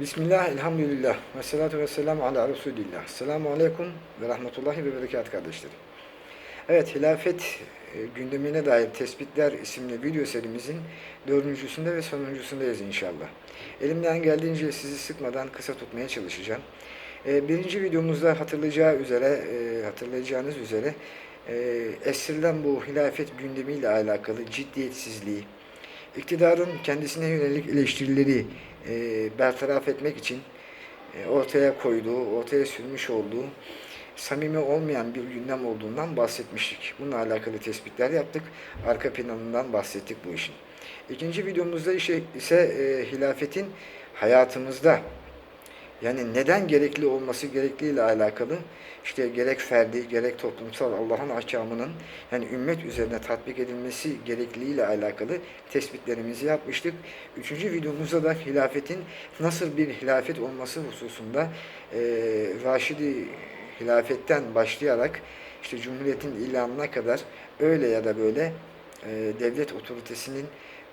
Bismillah, elhamdülillah, ve salatu ve selamu ala Resulillah. Selamu aleyküm ve rahmetullahi ve berekat kardeşlerim. Evet, hilafet e, gündemine dair tespitler isimli video serimizin dördüncüsünde ve sonuncusundayız inşallah. Elimden geldiğince sizi sıkmadan kısa tutmaya çalışacağım. E, Birinci videomuzda hatırlayacağı üzere, e, hatırlayacağınız üzere e, estirilen bu hilafet gündemiyle alakalı ciddiyetsizliği, iktidarın kendisine yönelik eleştirileri e, bertaraf etmek için e, ortaya koyduğu, ortaya sürmüş olduğu samimi olmayan bir gündem olduğundan bahsetmiştik. Bununla alakalı tespitler yaptık. Arka planından bahsettik bu işin. İkinci videomuzda ise, ise e, hilafetin hayatımızda yani neden gerekli olması gerekliğiyle alakalı işte gerek ferdi gerek toplumsal Allah'ın ahkamının yani ümmet üzerine tatbik edilmesi gerekliliğiyle alakalı tespitlerimizi yapmıştık. Üçüncü videomuzda da hilafetin nasıl bir hilafet olması hususunda e, Raşidi hilafetten başlayarak işte Cumhuriyet'in ilanına kadar öyle ya da böyle e, devlet otoritesinin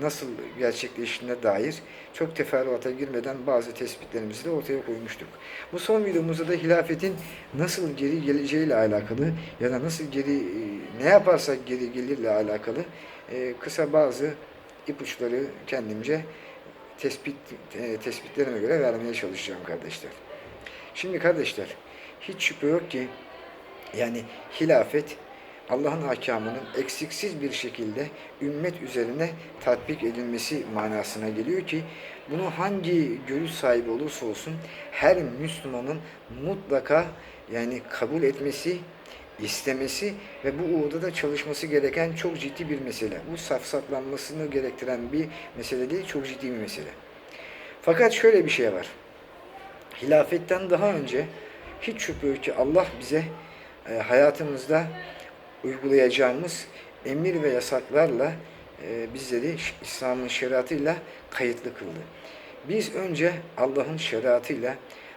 nasıl gerçekleştiğine dair çok teferruata girmeden bazı tespitlerimizi de ortaya koymuştuk. Bu son videomuzda da hilafetin nasıl geri geleceğiyle alakalı ya da nasıl geri e, ne yaparsak geri gelirle alakalı e, kısa bazı ipuçları kendimce tespit e, tespitlerime göre vermeye çalışacağım kardeşler. Şimdi kardeşler hiç şüphe yok ki yani hilafet Allah'ın ahkamının eksiksiz bir şekilde ümmet üzerine tatbik edilmesi manasına geliyor ki bunu hangi görüş sahibi olursa olsun her Müslümanın mutlaka yani kabul etmesi, istemesi ve bu uğurda da çalışması gereken çok ciddi bir mesele. Bu safsatlanmasını gerektiren bir mesele değil, çok ciddi bir mesele. Fakat şöyle bir şey var. Hilafetten daha önce hiç şüphe ki Allah bize e, hayatımızda uygulayacağımız emir ve yasaklarla e, bizleri İslam'ın şeriatıyla kayıtlı kıldı. Biz önce Allah'ın şeriatıyla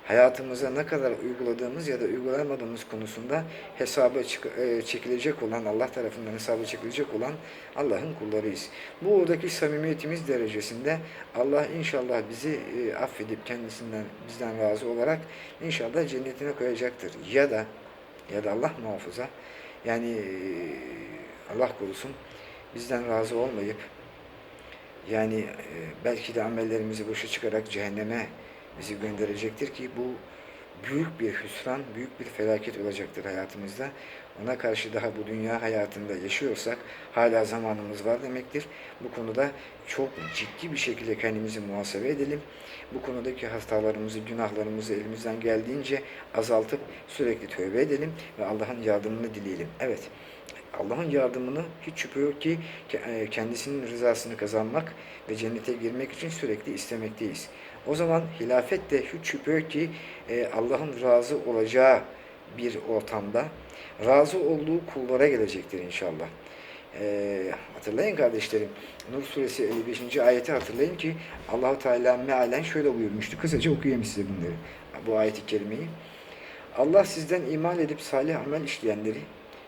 hayatımıza ne kadar uyguladığımız ya da uygulamadığımız konusunda hesaba e, çekilecek olan, Allah tarafından hesaba çekilecek olan Allah'ın kullarıyız. Bu oradaki samimiyetimiz derecesinde Allah inşallah bizi e, affedip kendisinden bizden razı olarak inşallah cennetine koyacaktır. Ya da ya da Allah muhafaza yani e, Allah korusun bizden razı olmayıp yani belki de amellerimizi boşa çıkarak cehenneme bizi gönderecektir ki bu büyük bir hüsran, büyük bir felaket olacaktır hayatımızda. Ona karşı daha bu dünya hayatında yaşıyorsak hala zamanımız var demektir. Bu konuda çok ciddi bir şekilde kendimizi muhasebe edelim. Bu konudaki hatalarımızı, günahlarımızı elimizden geldiğince azaltıp sürekli tövbe edelim ve Allah'ın yardımını dileyelim. Evet, Allah'ın yardımını hiç şüphe yok ki kendisinin rızasını kazanmak ve cennete girmek için sürekli istemekteyiz. O zaman hilafet de hiç şüphe ki Allah'ın razı olacağı bir ortamda razı olduğu kullara gelecektir inşallah. E, hatırlayın kardeşlerim. Nur suresi 55. ayeti hatırlayın ki Allahu Teala mealen şöyle buyurmuştu. Kısaca okuyayım size bunları. Bu ayeti kerimeyi. Allah sizden iman edip salih amel işleyenleri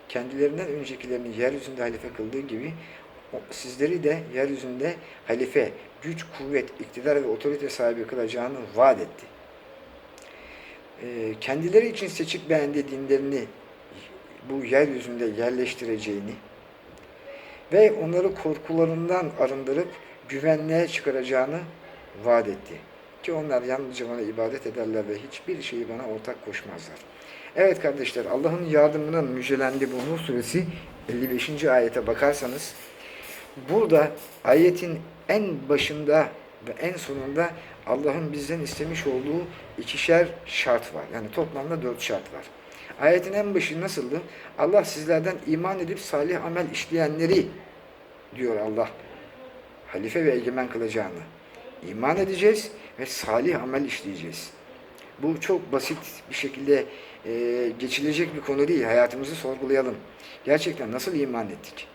kendilerinden öncekilerini yeryüzünde halife kıldığı gibi sizleri de yeryüzünde halife, güç, kuvvet, iktidar ve otorite sahibi kılacağını vaat etti. Kendileri için seçip beğendiği dinlerini bu yeryüzünde yerleştireceğini ve onları korkularından arındırıp güvenliğe çıkaracağını vaat etti. Ki onlar yalnızca bana ibadet ederler ve hiçbir şeyi bana ortak koşmazlar. Evet kardeşler Allah'ın yardımının müjdelendiği bu Nur suresi 55. ayete bakarsanız burada ayetin en başında ve en sonunda Allah'ın bizden istemiş olduğu ikişer şart var. Yani toplamda dört şart var. Ayetin en başı nasıldı? Allah sizlerden iman edip salih amel işleyenleri diyor Allah. Halife ve egemen kılacağını. İman edeceğiz ve salih amel işleyeceğiz. Bu çok basit bir şekilde e, geçilecek bir konu değil. Hayatımızı sorgulayalım. Gerçekten nasıl iman ettik?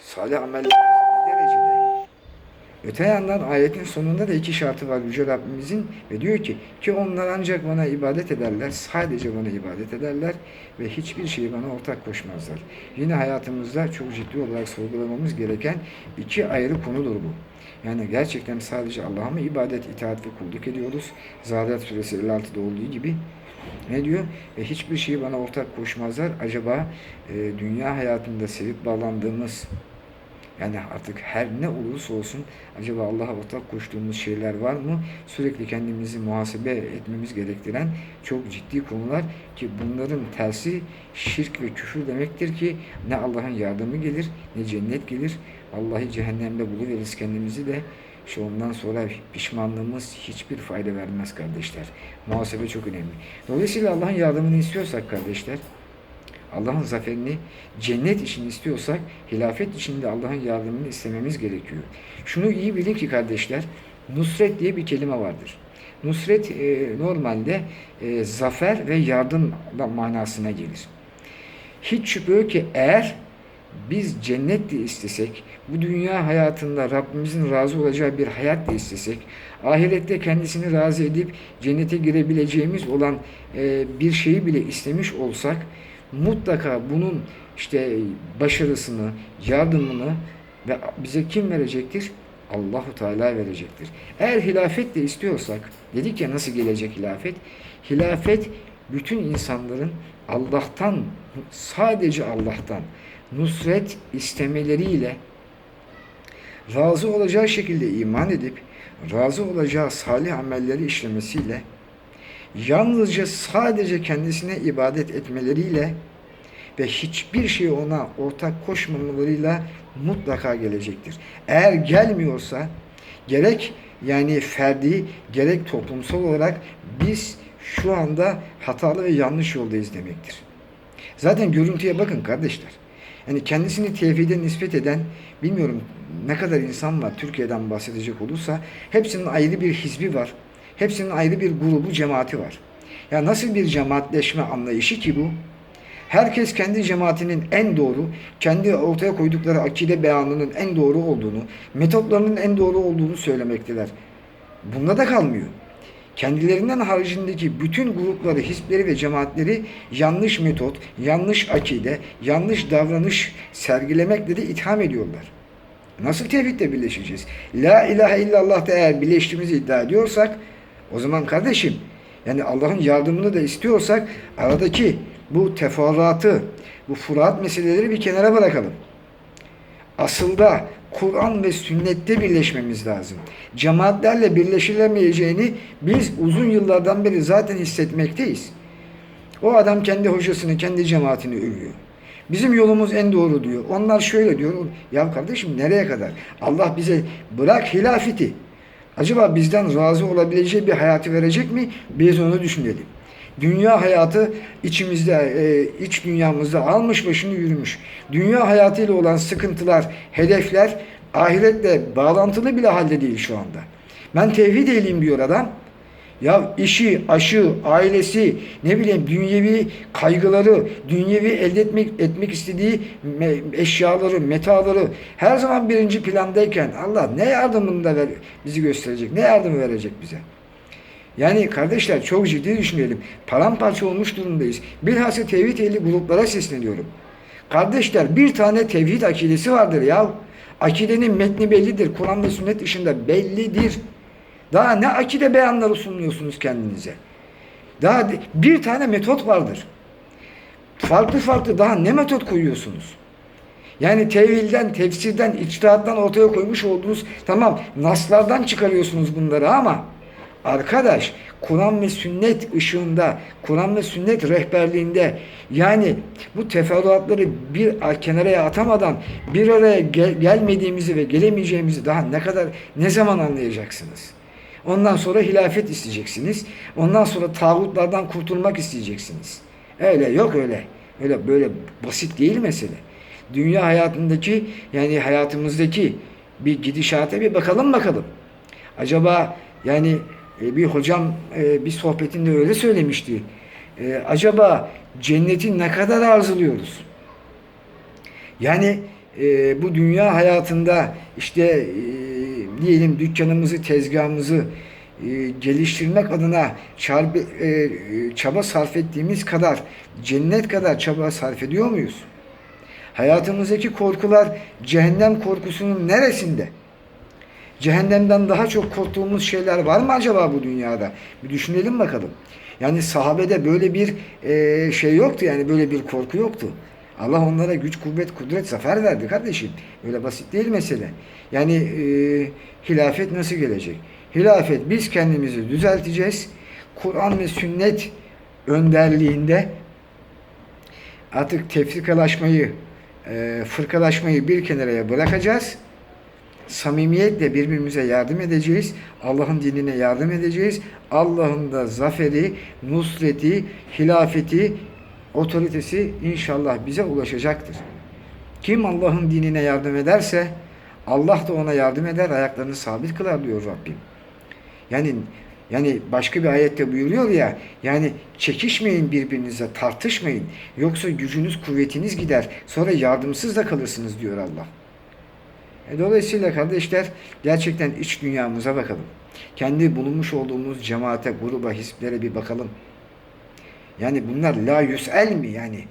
Salih amel derecede? Öte yandan ayetin sonunda da iki şartı var Yüce Rabbimizin ve diyor ki ki onlar ancak bana ibadet ederler, sadece bana ibadet ederler ve hiçbir şeyi bana ortak koşmazlar. Yine hayatımızda çok ciddi olarak sorgulamamız gereken iki ayrı konudur bu. Yani gerçekten sadece Allah'a mı ibadet, itaat ve kulluk ediyoruz? Zariyat suresi 56'da olduğu gibi. Ne diyor? Ve hiçbir şeyi bana ortak koşmazlar. Acaba e, dünya hayatında sevip bağlandığımız yani artık her ne olursa olsun acaba Allah'a ortak koştuğumuz şeyler var mı? Sürekli kendimizi muhasebe etmemiz gerektiren çok ciddi konular ki bunların tersi şirk ve küfür demektir ki ne Allah'ın yardımı gelir ne cennet gelir. Vallahi cehennemde buluveririz kendimizi de işte ondan sonra pişmanlığımız hiçbir fayda vermez kardeşler. Muhasebe çok önemli. Dolayısıyla Allah'ın yardımını istiyorsak kardeşler Allah'ın zaferini cennet için istiyorsak hilafet için de Allah'ın yardımını istememiz gerekiyor. Şunu iyi bilin ki kardeşler nusret diye bir kelime vardır. Nusret e, normalde e, zafer ve yardım manasına gelir. Hiç şüphe ki eğer biz cennet de istesek, bu dünya hayatında Rabbimizin razı olacağı bir hayat da istesek, ahirette kendisini razı edip cennete girebileceğimiz olan e, bir şeyi bile istemiş olsak, mutlaka bunun işte başarısını, yardımını ve bize kim verecektir? Allahu Teala verecektir. Eğer hilafet de istiyorsak, dedik ya nasıl gelecek hilafet? Hilafet bütün insanların Allah'tan, sadece Allah'tan nusret istemeleriyle razı olacağı şekilde iman edip razı olacağı salih amelleri işlemesiyle yalnızca sadece kendisine ibadet etmeleriyle ve hiçbir şey ona ortak koşmamalarıyla mutlaka gelecektir. Eğer gelmiyorsa gerek yani ferdi gerek toplumsal olarak biz şu anda hatalı ve yanlış yoldayız demektir. Zaten görüntüye bakın kardeşler. Yani kendisini tevhide nispet eden bilmiyorum ne kadar insan var Türkiye'den bahsedecek olursa hepsinin ayrı bir hizbi var. Hepsinin ayrı bir grubu, cemaati var. Ya nasıl bir cemaatleşme anlayışı ki bu? Herkes kendi cemaatinin en doğru, kendi ortaya koydukları akide beyanının en doğru olduğunu, metotlarının en doğru olduğunu söylemekteler. Bunda da kalmıyor. Kendilerinden haricindeki bütün grupları, hisleri ve cemaatleri yanlış metot, yanlış akide, yanlış davranış sergilemekle de itham ediyorlar. Nasıl tevhidle birleşeceğiz? La ilahe illallah'ta eğer birleştiğimizi iddia ediyorsak o zaman kardeşim yani Allah'ın yardımını da istiyorsak aradaki bu teferruatı, bu furat meseleleri bir kenara bırakalım. Asılda Kur'an ve sünnette birleşmemiz lazım. Cemaatlerle birleşilemeyeceğini biz uzun yıllardan beri zaten hissetmekteyiz. O adam kendi hocasını, kendi cemaatini övüyor. Bizim yolumuz en doğru diyor. Onlar şöyle diyor. Ya kardeşim nereye kadar? Allah bize bırak hilafeti. Acaba bizden razı olabileceği bir hayatı verecek mi? Biz onu düşünelim. Dünya hayatı içimizde, e, iç dünyamızda almış başını yürümüş. Dünya hayatıyla olan sıkıntılar, hedefler ahiretle bağlantılı bile halde değil şu anda. Ben tevhid ehliyim diyor adam. Ya işi, aşı, ailesi, ne bileyim dünyevi kaygıları, dünyevi elde etmek, etmek istediği eşyaları, metaları her zaman birinci plandayken Allah ne yardımını da ver, bizi gösterecek, ne yardımı verecek bize? Yani kardeşler çok ciddi düşünelim. Paramparça olmuş durumdayız. Bilhassa tevhid ehli gruplara sesleniyorum. Kardeşler bir tane tevhid akidesi vardır ya. Akidenin metni bellidir. Kur'an ve sünnet dışında bellidir. Daha ne akide beyanları sunuyorsunuz kendinize? Daha bir tane metot vardır. Farklı farklı daha ne metot koyuyorsunuz? Yani tevilden, tefsirden, içtihattan ortaya koymuş olduğunuz tamam naslardan çıkarıyorsunuz bunları ama arkadaş Kur'an ve sünnet ışığında, Kur'an ve sünnet rehberliğinde yani bu teferruatları bir kenara atamadan bir araya gel gelmediğimizi ve gelemeyeceğimizi daha ne kadar ne zaman anlayacaksınız? Ondan sonra hilafet isteyeceksiniz. Ondan sonra tağutlardan kurtulmak isteyeceksiniz. Öyle yok öyle. Öyle böyle basit değil mesele. Dünya hayatındaki yani hayatımızdaki bir gidişata bir bakalım bakalım. Acaba yani e, bir hocam e, bir sohbetinde öyle söylemişti. E, acaba cenneti ne kadar arzuluyoruz? Yani bu dünya hayatında işte diyelim dükkanımızı, tezgahımızı e, geliştirmek adına çarbe, e, çaba sarf ettiğimiz kadar cennet kadar çaba sarf ediyor muyuz? Hayatımızdaki korkular cehennem korkusunun neresinde? Cehennemden daha çok korktuğumuz şeyler var mı acaba bu dünyada? Bir düşünelim bakalım. Yani sahabede böyle bir e, şey yoktu yani böyle bir korku yoktu. Allah onlara güç, kuvvet, kudret, zafer verdi kardeşim. Öyle basit değil mesele. Yani e, hilafet nasıl gelecek? Hilafet biz kendimizi düzelteceğiz. Kur'an ve sünnet önderliğinde artık tefrikalaşmayı, e, fırkalaşmayı bir kenara bırakacağız. Samimiyetle birbirimize yardım edeceğiz. Allah'ın dinine yardım edeceğiz. Allah'ın da zaferi, nusreti, hilafeti, otoritesi inşallah bize ulaşacaktır. Kim Allah'ın dinine yardım ederse Allah da ona yardım eder, ayaklarını sabit kılar diyor Rabbim. Yani yani başka bir ayette buyuruyor ya yani çekişmeyin birbirinize tartışmayın yoksa gücünüz kuvvetiniz gider sonra yardımsız da kalırsınız diyor Allah. E, dolayısıyla kardeşler gerçekten iç dünyamıza bakalım. Kendi bulunmuş olduğumuz cemaate, gruba, hizplere bir bakalım. Yani bunlar la yüsel mi yani?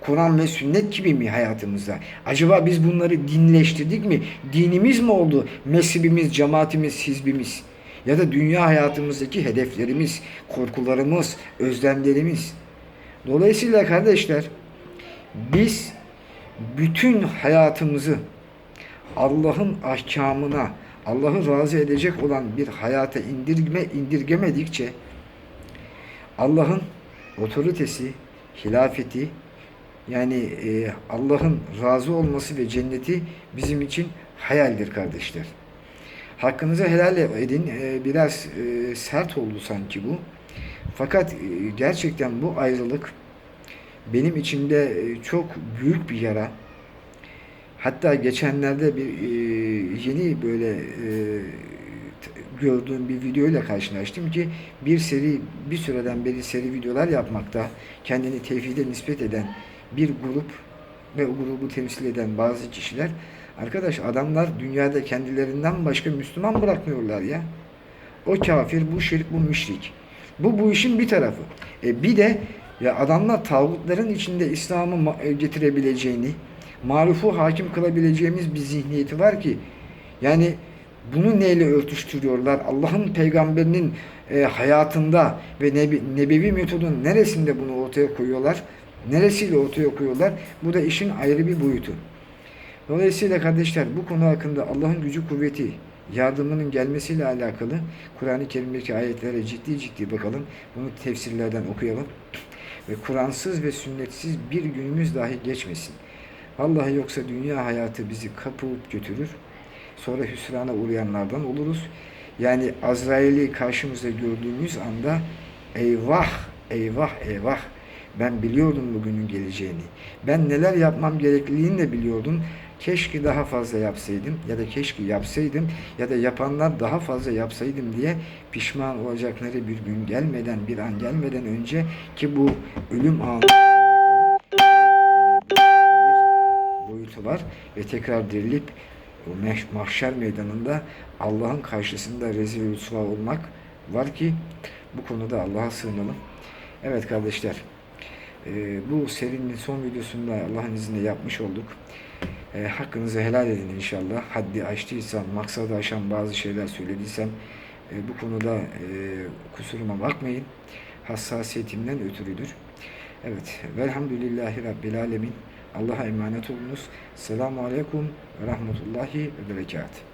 Kur'an ve sünnet gibi mi hayatımızda? Acaba biz bunları dinleştirdik mi? Dinimiz mi oldu? Mezhebimiz, cemaatimiz, hizbimiz? Ya da dünya hayatımızdaki hedeflerimiz, korkularımız, özlemlerimiz. Dolayısıyla kardeşler biz bütün hayatımızı Allah'ın ahkamına, Allah'ı razı edecek olan bir hayata indirme, indirgemedikçe Allah'ın otoritesi, hilafeti yani e, Allah'ın razı olması ve cenneti bizim için hayaldir kardeşler. Hakkınızı helal edin. E, biraz e, sert oldu sanki bu. Fakat e, gerçekten bu ayrılık benim içimde e, çok büyük bir yara. Hatta geçenlerde bir e, yeni böyle e, gördüğüm bir video ile karşılaştım ki bir seri bir süreden beri seri videolar yapmakta kendini tevhide nispet eden bir grup ve o grubu temsil eden bazı kişiler arkadaş adamlar dünyada kendilerinden başka Müslüman bırakmıyorlar ya. O kafir, bu şirk, bu müşrik. Bu bu işin bir tarafı. E bir de ya adamlar tağutların içinde İslam'ı getirebileceğini, marufu hakim kılabileceğimiz bir zihniyeti var ki yani bunu neyle örtüştürüyorlar? Allah'ın peygamberinin e, hayatında ve nebi, nebevi metodun neresinde bunu ortaya koyuyorlar? Neresiyle ortaya koyuyorlar? Bu da işin ayrı bir boyutu. Dolayısıyla kardeşler bu konu hakkında Allah'ın gücü kuvveti, yardımının gelmesiyle alakalı Kur'an-ı Kerim'deki ayetlere ciddi ciddi bakalım. Bunu tefsirlerden okuyalım. Ve Kur'ansız ve sünnetsiz bir günümüz dahi geçmesin. Vallahi yoksa dünya hayatı bizi kapıp götürür. Sonra hüsrana uğrayanlardan oluruz. Yani Azrail'i karşımızda gördüğümüz anda eyvah, eyvah, eyvah ben biliyordum bugünün geleceğini. Ben neler yapmam gerekliliğini de biliyordum. Keşke daha fazla yapsaydım ya da keşke yapsaydım ya da yapanlar daha fazla yapsaydım diye pişman olacakları bir gün gelmeden, bir an gelmeden önce ki bu ölüm anı boyutu var ve tekrar dirilip o mahşer meydanında Allah'ın karşısında rezil rüsva olmak var ki bu konuda Allah'a sığınalım. Evet kardeşler, e, bu serinin son videosunda Allah'ın izniyle yapmış olduk. E, hakkınızı helal edin inşallah. Haddi aştıysam, maksadı aşan bazı şeyler söylediysem e, bu konuda kusuruma bakmayın. Hassasiyetimden ötürüdür. Evet, velhamdülillahi Rabbil Alemin. Allah'a emanet olunuz. Selamun Aleyküm ve Rahmetullahi ve Berekatuhu.